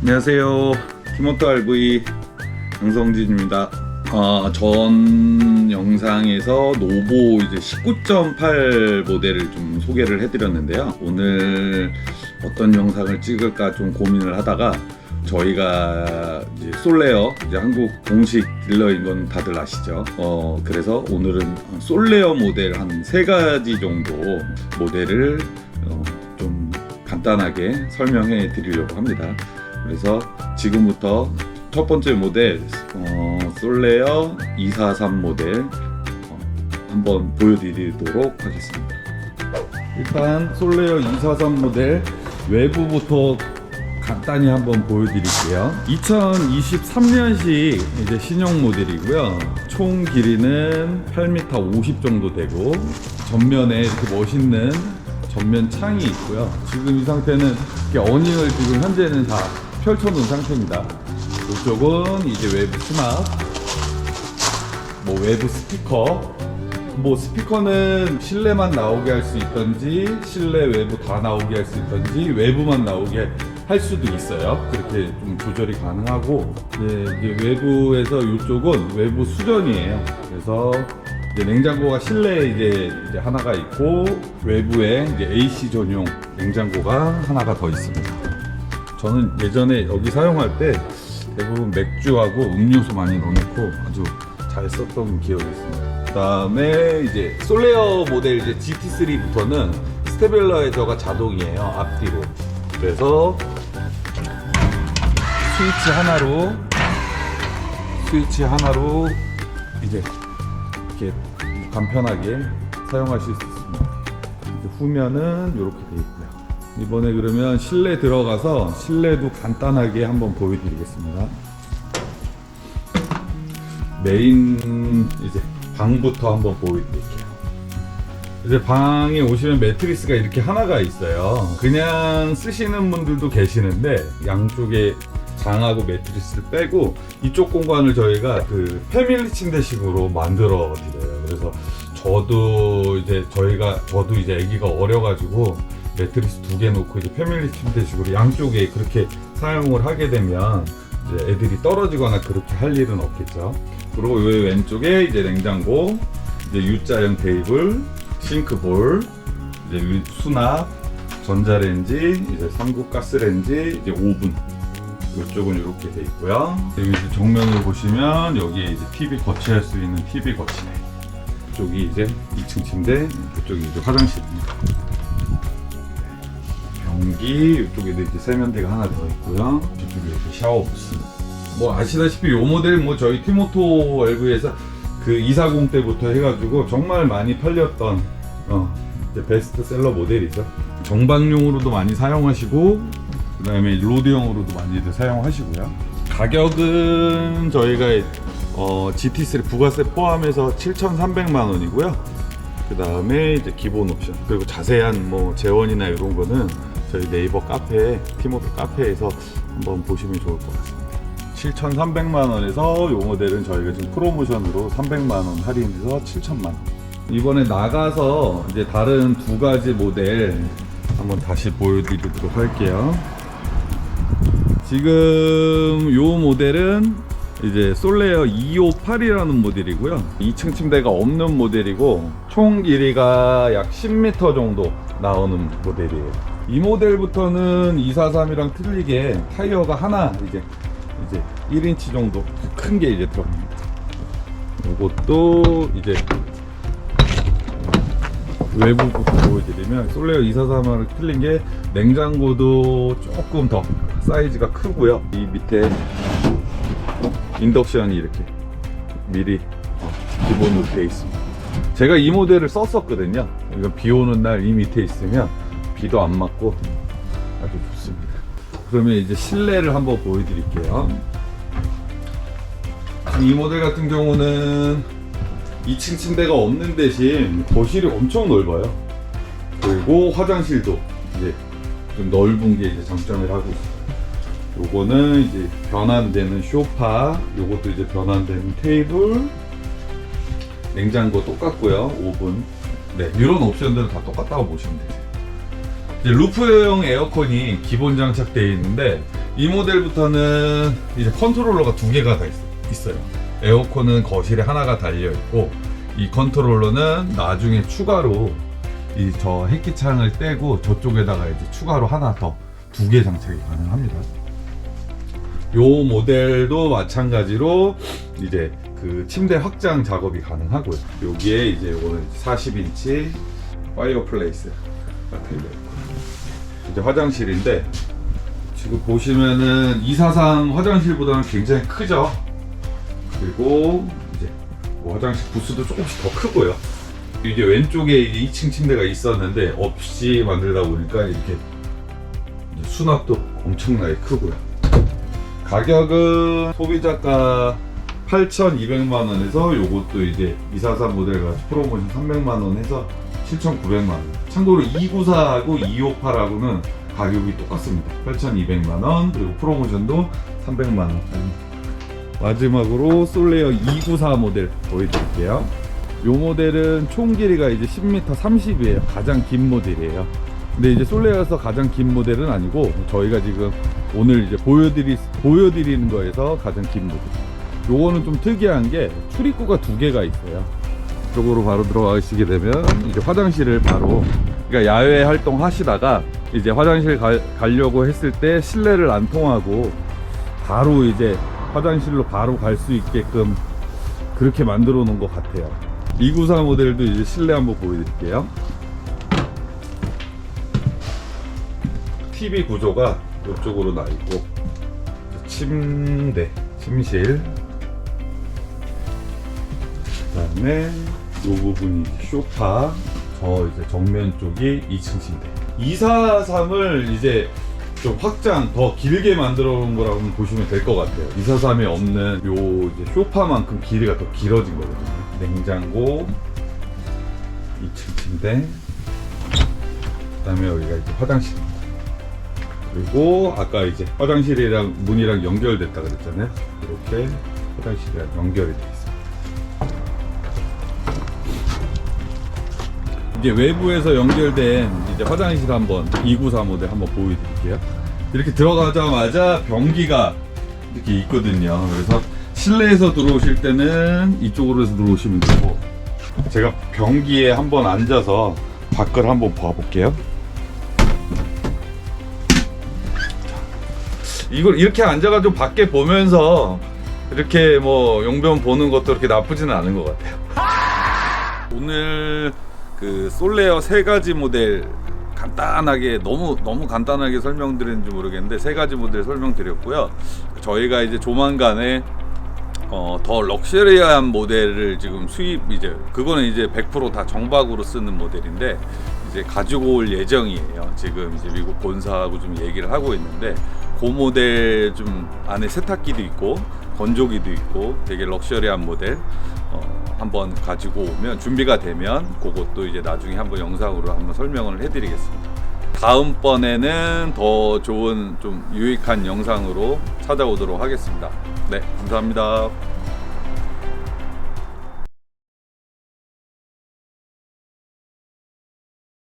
안녕하세요. 키모토 RV 강성진입니다. 아, 전 영상에서 노보 이제 19.8 모델을 좀 소개를 해드렸는데요. 오늘 어떤 영상을 찍을까 좀 고민을 하다가 저희가 이제 솔레어 이제 한국 공식 딜러인 건 다들 아시죠? 어 그래서 오늘은 솔레어 모델 한 세 가지 정도 모델을 어, 좀 간단하게 설명해 드리려고 합니다. 그래서 지금부터 첫 번째 모델 어, 솔레어 243 모델 어, 한번 보여드리도록 하겠습니다. 일단 솔레어 243 모델 외부부터 간단히 한번 보여드릴게요. 2023년식 이제 신형 모델이고요. 총 길이는 8m 50 정도 되고 전면에 이렇게 멋있는 전면 창이 있고요. 지금 이 상태는 이렇게 어닝을 지금 현재는 다 펼쳐놓은 상태입니다. 이쪽은 이제 외부 수납, 뭐 외부 스피커, 뭐 스피커는 실내만 나오게 할 수 있던지 실내 외부 다 나오게 할 수 있던지 외부만 나오게 할 수도 있어요. 그렇게 좀 조절이 가능하고 네, 이제 외부에서 이쪽은 외부 수전이에요. 그래서 이제 냉장고가 실내에 이제, 이제 하나가 있고 외부에 이제 AC 전용 냉장고가 하나가 더 있습니다. 저는 예전에 여기 사용할 때 대부분 맥주하고 음료수 많이 넣어놓고 아주 잘 썼던 기억이 있습니다. 그다음에 이제 솔레어 모델 이제 GT3부터는 스테빌라이저가 자동이에요 앞뒤로. 그래서 스위치 하나로 스위치 하나로 이제 이렇게 간편하게 사용하실 수 있습니다. 후면은 이렇게 돼 있고요. 이번에 그러면 실내 들어가서 실내도 간단하게 한번 보여드리겠습니다. 메인 이제 방부터 한번 보여드릴게요. 이제 방에 오시면 매트리스가 이렇게 하나가 있어요. 그냥 쓰시는 분들도 계시는데 양쪽에 장하고 매트리스를 빼고 이쪽 공간을 저희가 그 패밀리 침대식으로 만들어 드려요. 그래서 저도 이제 저희가 저도 이제 아기가 어려가지고 매트리스 두 개 놓고 이제 패밀리 침대식으로 양쪽에 그렇게 사용을 하게 되면 이제 애들이 떨어지거나 그렇게 할 일은 없겠죠. 그리고 이 왼쪽에 이제 냉장고, 이제 U자형 테이블, 싱크볼, 이제 위- 수납, 전자레인지, 이제 삼국 가스레인지, 이제 오븐. 이쪽은 이렇게 돼 있고요. 여기 이제 정면을 보시면 여기에 이제 TV 거치할 수 있는 TV 거치네. 이쪽이 이제 2층 침대, 이쪽이 이제 화장실입니다. 변기, 이쪽에도 이제 세면대가 하나 들어 있고요. 이쪽에 이렇게 샤워 부스. 뭐 아시다시피 요 모델 뭐 저희 티모토 LV에서 그 240 때부터 해가지고 정말 많이 팔렸던 어 베스트셀러 모델이죠. 정방용으로도 많이 사용하시고 그다음에 로드용으로도 많이들 사용하시고요. 가격은 저희가 어, GT3 부가세 포함해서 7,300만 원이고요. 그 다음에 이제 기본 옵션 그리고 자세한 뭐 재원이나 이런 거는 저희 네이버 카페 티모토 카페에서 한번 보시면 좋을 것 같습니다. 7,300만 원에서 이 모델은 저희가 지금 프로모션으로 300만 원 할인해서 7천만 원. 이번에 나가서 이제 다른 두 가지 모델 한번 다시 보여드리도록 할게요. 지금 요 모델은 이제 솔레어 258이라는 모델이고요. 2층 침대가 없는 모델이고 총 길이가 약 10m 정도 나오는 모델이에요. 이 모델부터는 243이랑 틀리게 타이어가 하나 이제 이제 1인치 정도 큰 게 이제 들어갑니다. 이것도 이제 외부부터 보여드리면 솔레어 243을 틀린 게 냉장고도 조금 더 사이즈가 크고요. 이 밑에 인덕션이 이렇게 미리 어, 기본으로 되어 있습니다. 제가 이 모델을 썼었거든요. 이거 비 오는 날 이 밑에 있으면 비도 안 맞고 아주 좋습니다. 그러면 이제 실내를 한번 보여드릴게요. 이 모델 같은 경우는 2층 침대가 없는 대신 거실이 엄청 넓어요. 그리고 화장실도 이제 좀 넓은 게 이제 장점이라 하고 있어요. 요거는 이제 변환되는 쇼파, 요것도 이제 변환되는 테이블, 냉장고 똑같고요. 오븐. 네, 이런 옵션들은 다 똑같다고 보시면 돼요. 이제 루프형 에어컨이 기본 장착되어 있는데 이 모델부터는 이제 컨트롤러가 두 개가 다 있, 있어요. 에어컨은 거실에 하나가 달려 있고 이 컨트롤러는 나중에 추가로 이저 햇기창을 떼고 저쪽에다가 이제 추가로 하나 더 두 개 장착이 가능합니다. 요 모델도 마찬가지로 이제 그 침대 확장 작업이 가능하고요. 여기에 이제 요거는 40인치 파이어플레이스 가 달려 있고 이제 화장실인데 지금 보시면은 243 화장실보다는 굉장히 크죠. 그리고 이제 뭐 화장실 부스도 조금씩 더 크고요. 이게 왼쪽에 이제 2층 침대가 있었는데 없이 만들다 보니까 이렇게 이제 수납도 엄청나게 크고요. 가격은 소비자가 8,200만 원에서 요것도 이제 243 모델 같이 프로모션 300만 원 해서 7,900만 원. 참고로 294하고 258하고는 가격이 똑같습니다. 8,200만 원 그리고 프로모션도 300만 원. 마지막으로 솔레어 294 모델 보여드릴게요. 요 모델은 총 길이가 이제 10m 30이에요. 가장 긴 모델이에요. 근데 이제 솔레어에서 가장 긴 모델은 아니고 저희가 지금 오늘 이제 보여드리 보여드리는 거에서 가장 긴 모델. 요거는 좀 특이한 게 출입구가 두 개가 있어요. 이쪽으로 바로 들어가시게 되면 이제 화장실을 바로 그러니까 야외 활동 하시다가 이제 화장실 가, 가려고 했을 때 실내를 안 통하고 바로 이제 화장실로 바로 갈 수 있게끔 그렇게 만들어 놓은 것 같아요. 294 모델도 이제 실내 한번 보여드릴게요. TV 구조가 이쪽으로 나 있고 침대, 침실, 그 다음에 이 부분이 쇼파, 저 이제 정면 쪽이 2층 침대. 243을 이제 좀 확장 더 길게 만들어 놓은 거라고 보시면 될 것 같아요. 243에 없는 요 이제 쇼파만큼 길이가 더 길어진 거거든요. 냉장고, 2층 침대, 그다음에 여기가 이제 화장실입니다. 그리고 아까 이제 화장실이랑 문이랑 연결됐다 그랬잖아요. 이렇게 화장실이랑 연결이 되어 있습니 이제 외부에서 연결된 이제 화장실 한번 294 모델 한번 보여드릴게요. 이렇게 들어가자마자 변기가 이렇게 있거든요. 그래서 실내에서 들어오실 때는 이쪽으로 해서 들어오시면 되고 제가 변기에 한번 앉아서 밖을 한번 봐볼게요. 이걸 이렇게 앉아가지고 밖에 보면서 이렇게 뭐 용변 보는 것도 그렇게 나쁘지는 않은 것 같아요. 오늘 그 솔레어 세 가지 모델 간단하게 너무 너무 간단하게 설명드렸는지 모르겠는데 세 가지 모델 설명드렸고요. 저희가 이제 조만간에 어, 더 럭셔리한 모델을 지금 수입 이제 그거는 이제 100%다 정박으로 쓰는 모델인데 이제 가지고 올 예정이에요. 지금 이제 미국 본사하고 좀 얘기를 하고 있는데 그 모델 좀 안에 세탁기도 있고 건조기도 있고 되게 럭셔리한 모델 어, 한번 가지고 오면 준비가 되면 그것도 이제 나중에 한번 영상으로 한번 설명을 해드리겠습니다. 다음번에는 더 좋은 좀 유익한 영상으로 찾아오도록 하겠습니다. 네, 감사합니다.